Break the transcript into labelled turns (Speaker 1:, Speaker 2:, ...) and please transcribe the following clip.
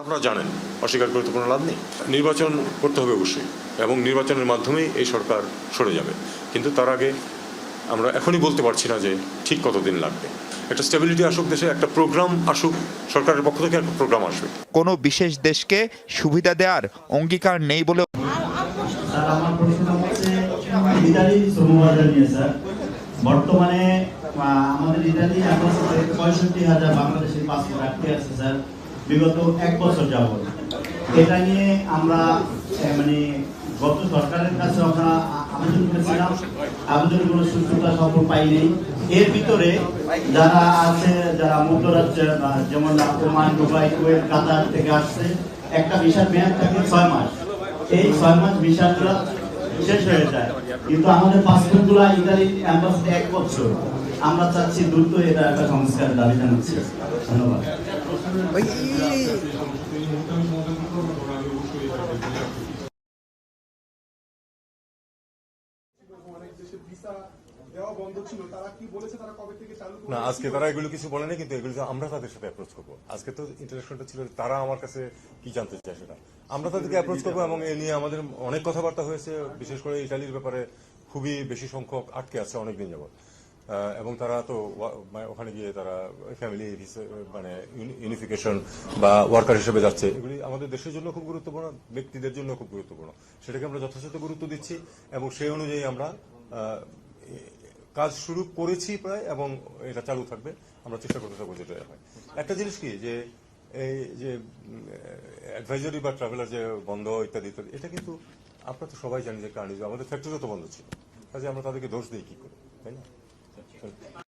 Speaker 1: আপনারা জানেন অস্বীকার করে তো কোনো লাভ নেই। নির্বাচন করতে হবে অবশ্যই এবং নির্বাচনের মাধ্যমেই এই সরকার সরে যাবে। কিন্তু তার আগে আমরা এখনই বলতে পারছি না যে ঠিক কতদিন লাগবে। একটা স্টেবিলিটি আসুক দেশে একটা প্রোগ্রাম আসুক সরকারের পক্ষ থেকে একটা প্রোগ্রাম আসবে।
Speaker 2: কোনো বিশেষ দেশকে সুবিধা দেওয়ার অঙ্গীকার নেই বলে
Speaker 3: বর্তমানে আমাদের ইতালি এখন পঁয়ষট্টি হাজার বাংলাদেশের পাসপোর্ট আটকে আছে স্যার। বিগত এক বছর যাবত এটা নিয়ে আমরা মানে গত সরকারের কাছে আমরা আবেদন করেছিলাম। আবেদন কোনো সুস্থতা সফল পাইনি এর ভিতরে যারা আছে যারা মধ্যরাজ্য আহ, যেমন ওমান দুবাই কুয়েত কাতার থেকে আসছে একটা বিশাল মেয়াদ থাকে ছয় মাস। এই ছয় মাস ভিসাগুলো শেষ হয়ে যায়। কিন্তু আমাদের পাসপোর্টগুলো ইতালি অ্যাম্বাসিতে এক বছর। আমরা চাচ্ছি দ্রুত এটা একটা সংস্কারের দাবি জানাচ্ছি। ধন্যবাদ?
Speaker 1: না আজকে তারা এগুলো কিছু বলেনি কিন্তু এগুলো আমরা তাদের সাথে অ্যাপ্রোচ করব। আজকে তো ইন্টারাকশনটা ছিল তারা আমার কাছে কি জানতে চায় সেটা। আমরা তাদেরকে অ্যাপ্রোচ করব এবং এ নিয়ে আমাদের অনেক কথাবার্তা হয়েছে বিশেষ করে ইটালির ব্যাপারে খুবই বেশি সংখ্যক আটকে আছে অনেকদিন যাবত এবং তারা তো মানে ওখানে গিয়ে তারা ফ্যামিলি মানে ইউনিফিকেশন বা ওয়ার্কার হিসেবে যাচ্ছে। এগুলি আমাদের দেশের জন্য খুব গুরুত্বপূর্ণ, ব্যক্তিদের জন্য খুব গুরুত্বপূর্ণ। সেটাকে আমরা যথাযথ গুরুত্ব দিচ্ছি এবং সেই অনুযায়ী আমরা কাজ শুরু করেছি প্রায় এবং এটা চালু থাকবে। আমরা চেষ্টা করতে থাকব যেটা হয়। একটা জিনিস কি, যে এই যে অ্যাডভাইজারি বা ট্রাভেলার যে বন্ধ ইত্যাদি ইত্যাদি, এটা কিন্তু আমরা তো সবাই জানি যে কারণ আমাদের ফ্যাক্টরিও তো বন্ধ ছিল। কাজে আমরা তাদেরকে দোষ দিই কি করে, তাই না? Thank you.